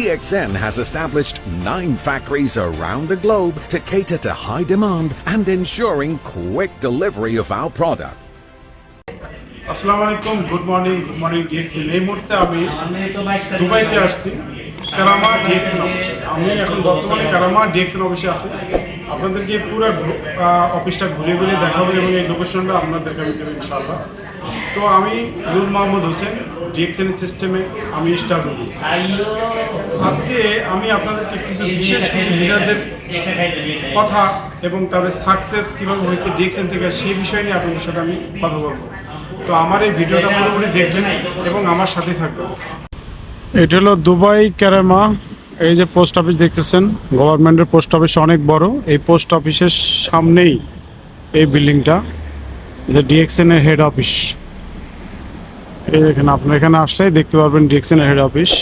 DXN has established nine factories around the globe to cater to high demand and ensuring quick delivery of our product. আসসালামু আলাইকুম good morning good morning DXN এই মুহূর্তে আমি দুবাইতে আসছি। কারামা DXN অফিসে আমি এখন বর্তমানে কারামা ডিএক্সএন অফিসে আছি। আপনাদেরকে পুরো ঘু- আহ, অফিসটা ঘুরে ঘুরে দেখাবো এবং এই লোকেশনটা আপনাদেরকে আমি দেবো ইনশাআল্লাহ। তো আমি নূর মোহাম্মদ হোসেন ডিএক্সএন সিস্টেমে আমি স্টাফ আজকে আমি আপনাদেরকে কিছু বিশেষ কিছু লিডারদের কথা এবং তাদের সাকসেস কীভাবে হয়েছে ডিএক্সএন থেকে সেই বিষয় নিয়ে আপনাদের সাথে আমি কথা বলব। তো আমার এই ভিডিওটা পুরোপুরি দেখবেন এবং আমার সাথে থাকবেন। এটা হলো দুবাই ক্যারামা এই যে পোস্ট অফিস দেখতেছেন গভর্নমেন্টের পোস্ট অফিস অনেক বড়। এই পোস্ট অফিসের সামনেই এই বিল্ডিংটা এটা ডিএক্সএন এর হেড অফিস এই দেখেন আপনার এখানে আসলেই দেখতে পারবেন ডিএক্সএন হেড অফিস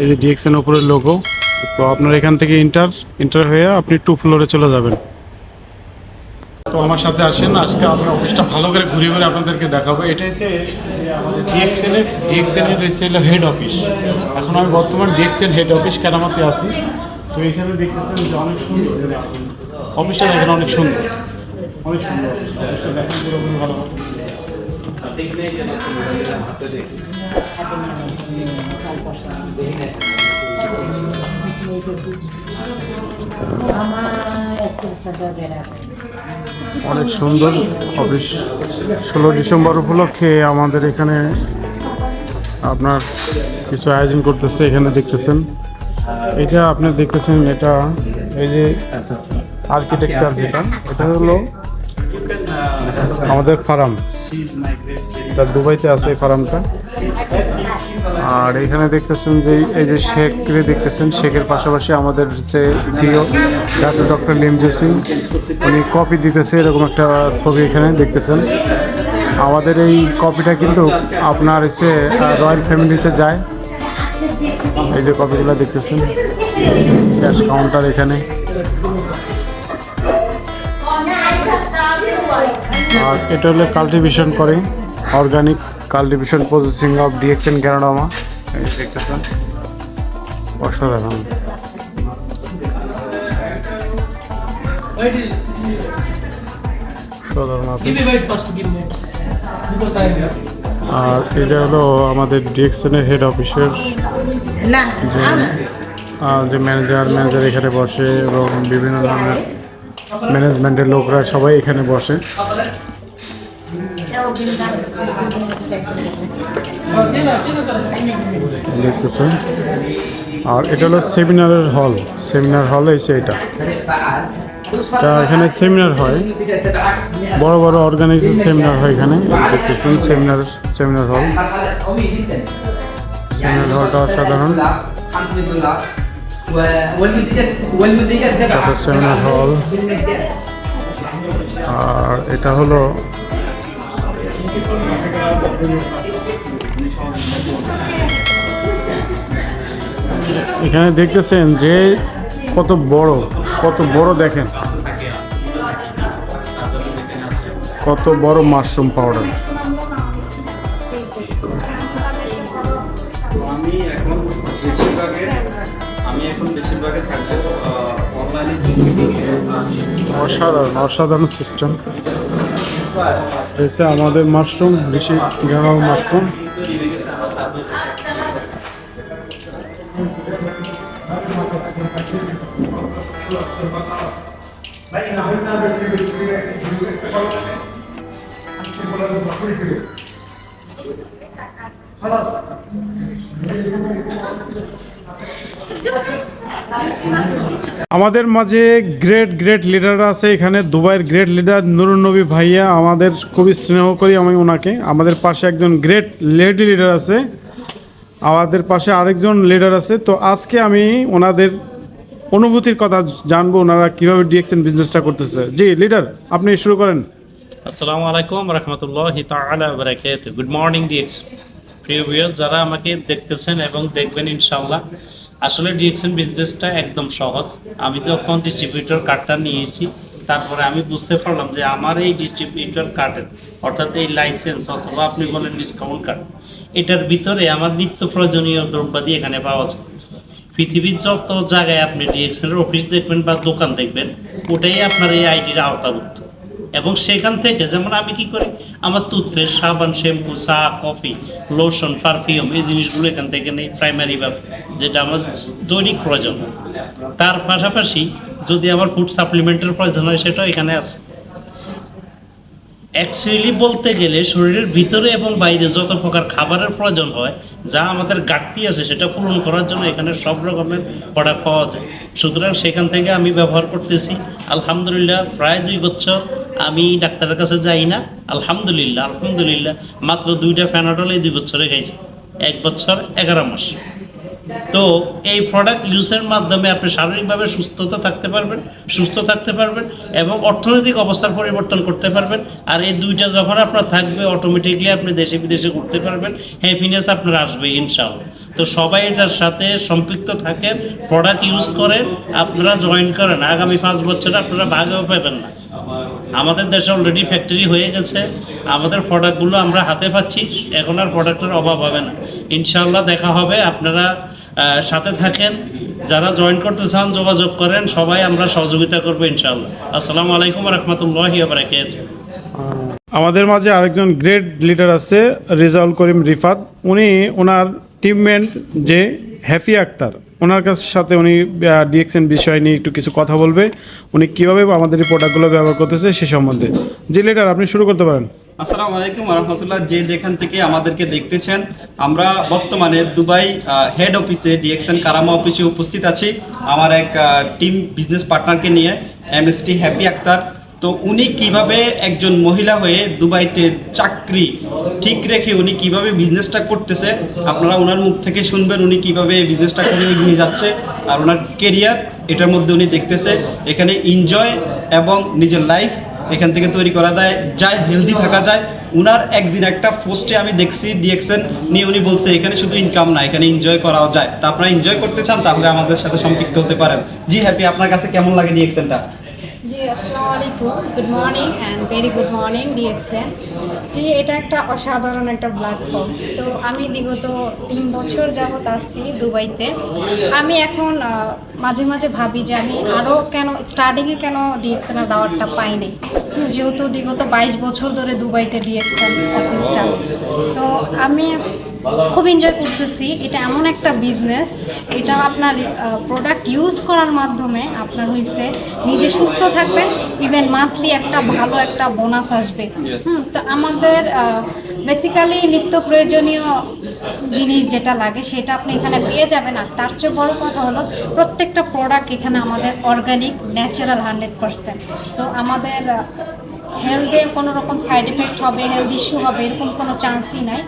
এই যে ডিএক্সএন উপরের লোগো তো আপনার এখান থেকে ইন্টার ইন্টার হয়ে আপনি টু ফ্লোরে চলে যাবেন। তো আমার সাথে আসেন, আজকে আমি অফিসটা ভালো করে ঘুরে ঘুরে আপনাদেরকে দেখাবো। এটা হচ্ছে আমাদের ডিএক্সএল হচ্ছে হেড অফিস এখন আমি বর্তমান ডিএক্সএল হেড অফিস কেরামাতে আছি। তো এখানে দেখতেছেন যে অনেক সুন্দর অফিসটা দেখেন অনেক সুন্দর। অনেক সুন্দর অফিসটা ভালো। অনেক সুন্দর অফিস। ষোলো ডিসেম্বর উপলক্ষে আমাদের এখানে আপনার কিছু আয়োজন করতেছে, এখানে দেখতেছেন। এটা আপনি দেখতেছেন, এটা এই যে আর্কিটেকচার যেটা, এটা হলো আমাদের ফার্ম। দুবাইতে আছে এই ফার্মটা। আর এখানে দেখতেছেন যে এই যে শেখরে দেখতেছেন, শেখের পাশাপাশি আমাদের যে সিও, ডাক্তার ডক্টর লিমজু সিং, উনি কপি দিতেছে এরকম একটা ছবি এখানে দেখতেছেন। আমাদের এই কপিটা কিন্তু আপনার এসে রয়্যাল ফ্যামিলিতে যায়। এই যে কপিগুলো দেখতেছেন, ক্যাশ কাউন্টার এখানে। আর এটা হলো কাল্টিভেশন করে organic cultivation processing of DXN দেখতেছেন অসাধারণ. আর এটা হলো আমাদের ডিএক্সএনের হেড অফিসের যে ম্যানেজার ম্যানেজার এখানে বসে এবং বিভিন্ন ধরনের ম্যানেজমেন্টের লোকরা সবাই এখানে বসে। দেখতেছেন। আর এটা হলো সেমিনারের হল। সেমিনার হল হয়েছে এটা। তা এখানে সেমিনার হয়। বড় বড় অর্গানাইজেশন সেমিনার হয় এখানে। দেখতেছেন, সেমিনার সেমিনার হল। সেমিনার হলটা অসাধারণ। এটা সেমিনার হল আর এটা হলো এখানে দেখতেছেন যে কত বড় কত বড় দেখেন। কত বড় মাশরুম পাউডার অসাধারণ অসাধারণ সিস্টেম এসে আমাদের মাশরুম বেশি গেমাও মাশরুম আমাদের মাঝে গ্রেট গ্রেট লিডার আছে। এখানে দুবাইয়ের গ্রেট লিডার নুরুন নবী ভাইয়া আমাদের খুবই স্নেহ করি আমি ওনাকে। আমাদের পাশে একজন গ্রেট লেডি লিডার আছে। আমাদের পাশে আরেকজন লিডার আছে। তো আজকে আমি ওনাদের অনুভূতির কথা জানব ওনারা কীভাবে ডিএক্সএন বিজনেসটা করতেছে। জি লিডার আপনি শুরু করেন। আসসালামু আলাইকুম রহমতুল্লাহ তাআলা গুড মর্নিং ডিএক্স প্রিয় ভিউয়ার যারা আমাকে দেখতেছেন এবং দেখবেন ইনশাআল্লাহ, আসলে ডিএক্সএন বিজনেসটা একদম সহজ। আমি যখন ডিস্ট্রিবিউটর কার্ডটা নিয়েছি, তারপরে আমি বুঝতে পারলাম যে আমার এই ডিস্ট্রিবিউটর কার্ডের অর্থাৎ এই লাইসেন্স অথবা আপনি বলেন ডিসকাউন্ট কার্ড এটার ভিতরে আমার নিত্য প্রয়োজনীয় দ্রব্যাদি এখানে পাওয়া যায়। পৃথিবীর যত জায়গায় আপনি ডিএক্সএল এর অফিস দেখবেন বা দোকান দেখবেন, ওটাই আপনার এই আইডির আওতাভুক্ত। এবং সেখান থেকে যেমন আমি কি করি, আমার টুথপেস্ট সাবান শ্যাম্পু চা কফি লোশন পারফিউম এই জিনিসগুলো এখান থেকে নেই প্রাইমারি বা যেটা আমার দৈনিক প্রয়োজন। তার পাশাপাশি যদি আমার ফুড সাপ্লিমেন্টের প্রয়োজন হয়, সেটাও এখানে আছে। অ্যাকচুয়ালি বলতে গেলে শরীরের ভিতরে এবং বাইরে যত প্রকার খাবারের প্রয়োজন হয়, যা আমাদের ঘাটতি আছে, সেটা পূরণ করার জন্য এখানে সব রকমের প্রোডাক্ট পাওয়া যায়। সুতরাং সেখান থেকে আমি ব্যবহার করতেছি। আলহামদুলিল্লাহ, প্রায় দুই বছর আমি ডাক্তারের কাছে যাই না। আলহামদুলিল্লাহ আলহামদুলিল্লাহ, মাত্র দুইটা ফ্যানাডল এই দুই বছরে খাইছি। এক বছর, এগারো মাস। তো এই প্রোডাক্ট ইউজের মাধ্যমে আপনি শারীরিকভাবে সুস্থতা থাকতে পারবেন, সুস্থ থাকতে পারবেন এবং অর্থনৈতিক অবস্থার পরিবর্তন করতে পারবেন। আর এই দুইটা যখন আপনার থাকবে অটোমেটিকলি আপনি দেশে বিদেশে ঘুরতে পারবেন। হ্যাপিনেস আপনার আসবে, ইনশাআল্লাহ। তো সবাই এটার সাথে সম্পৃক্ত থাকেন প্রোডাক্ট ইউজ করেন, আপনারা জয়েন করেন। আগামী পাঁচ বছরে আপনারা ভাগেও পাবেন না। আমাদের দেশে অলরেডি ফ্যাক্টরি হয়ে গেছে। আমাদের প্রোডাক্টগুলো আমরা হাতে পাচ্ছি, এখন আর প্রোডাক্টের অভাব হবে না। ইনশাল্লাহ দেখা হবে, আপনারা সাথে থাকেন। যারা জয়েন করতে চান, যোগাযোগ করেন, সবাই আমরা সহযোগিতা করব ইনশাল্লাহ আসসালামু আলাইকুম রহমতুল্লাহ বারাকাত আমাদের মাঝে আরেকজন গ্রেট লিডার আছে, রেজাউল করিম রিফাত। উনি ওনার টিমমেন্ট যে হ্যাপি আক্তার, ওনার কাছ সাথে উনি ডিএক্সএন বিষয় নিয়ে একটু কিছু কথা বলবে। উনি কীভাবে আমাদের এই প্রোডাক্টগুলো ব্যবহার করতেছে সে সম্বন্ধে। জি লেটার আপনি শুরু করতে পারেন। আসসালামু আলাইকুম রহমতুল্লাহ। যে যেখান থেকে আমাদেরকে দেখতেছেন, আমরা বর্তমানে দুবাই হেড অফিসে ডিএক্সএন কারামা অফিসে উপস্থিত আছি। আমার এক টিম বিজনেস পার্টনারকে নিয়ে এমএসটি হ্যাপি আক্তার তো উনি কীভাবে একজন মহিলা হয়ে দুবাইতে চাকরি ঠিক রেখে উনি কীভাবে বিজনেসটা করতেছে, আপনারা ওনার মুখ থেকে শুনবেন উনি কীভাবে বিজনেসটা করে এগিয়ে যাচ্ছে আর ওনার কেরিয়ার এটার মধ্যে উনি দেখতেছে। এখানে এনজয় এবং নিজের লাইফ এখান থেকে তৈরি করা যায় যায় হেলদি থাকা যায়। উনার একদিন একটা পোস্টে আমি দেখছি ডিএক্সএন নিয়ে উনি বলছে, এখানে শুধু ইনকাম না, এখানে এনজয় করাও যায়। তা আপনারা এনজয় করতে চান, তাহলে আমাদের সাথে সম্পৃক্ত হতে পারেন। জি, হ্যাপি, আপনার কাছে কেমন লাগে ডিএক্সএনটা জি আসসালামু আলাইকুম good morning and very good morning DXN ji, এটা একটা অসাধারণ একটা প্ল্যাটফর্ম তো আমি বিগত তিন বছর যাবত আসছি দুবাইতে। আমি এখন মাঝে মাঝে ভাবি যে আমি আরও কেন স্টার্টিংয়ে কেন ডিএক্সএনের দাওয়াতটা পাই নাই যেহেতু বিগত বাইশ বছর ধরে দুবাইতে ডিএক্সএন অফিসটা তো আমি খুব এনজয় করতেছি। এটা এমন একটা বিজনেস এটা আপনার প্রোডাক্ট ইউজ করার মাধ্যমে আপনার হয়েছে নিজে সুস্থ থাকবেন ইভেন মান্থলি একটা ভালো একটা বোনাস আসবে। হুম তো আমাদের বেসিক্যালি নিত্য প্রয়োজনীয় জিনিস যেটা লাগে সেটা আপনি এখানে পেয়ে যাবেন। আর তার চেয়ে বড় কথা হলো প্রত্যেকটা প্রোডাক্ট এখানে আমাদের অর্গানিক ন্যাচারাল হান্ড্রেড পারসেন্ট তো আমাদের হেলথে কোনো রকম সাইড এফেক্ট হবে হেলথ ইস্যু হবে, এরকম কোনো চান্সই নাই।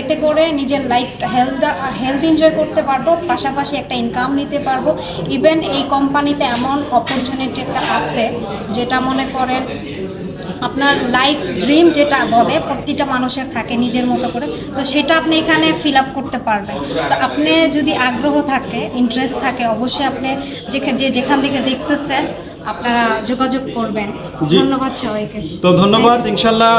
এতে করে নিজের লাইফ হেলথ হেলথ এনজয় করতে পারব, পাশাপাশি একটা ইনকাম নিতে পারব। ইভেন এই কোম্পানিতে এমন অপরচুনিটি একটা আছে, যেটা মনে করেন আপনার লাইফ ড্রিম যেটা বলে, প্রতিটা মানুষের থাকে নিজের মতো করে, তো সেটা আপনি এখানে ফিল আপ করতে পারবেন। তো আপনি যদি আগ্রহ থাকে ইন্টারেস্ট থাকে, অবশ্যই আপনি যে যেখান থেকে দেখতেছেন আপনারা যোগাযোগ করবেন। ধন্যবাদ সবাইকে। তো ধন্যবাদ ইনশাল্লাহ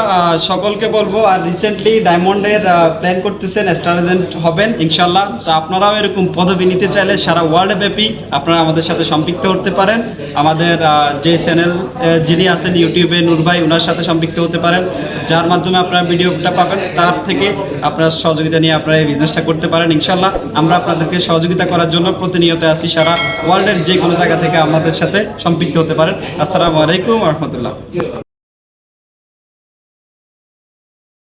সকলকে বলব আর রিসেন্টলি ডায়মন্ডের প্ল্যান করতেছেন স্টার এজেন্ট হবেন ইনশাল্লাহ। তো আপনারাও এরকম পদবি নিতে চাইলে সারা ওয়ার্ল্ড ব্যাপী আপনারা আমাদের সাথে সম্পৃক্ত হতে পারেন। আমাদের যে চ্যানেল যিনি আছেন ইউটিউবে নূর ভাই ওনার সাথে সম্পৃক্ত হতে পারেন। যার মাধ্যমে আপনারা ভিডিওটা পাবেন তার থেকে আপনারা সহযোগিতা নিয়ে আপনারা এই বিজনেসটা করতে পারেন ইনশাল্লাহ। আমরা আপনাদেরকে সহযোগিতা করার জন্য প্রতিনিয়ত আছি সারা ওয়ার্ল্ডের যে কোনো জায়গা থেকে আমাদের সাথে সম্পৃক্ত হতে পারেন। আসসালামু আলাইকুম রহমতুল্লাহ।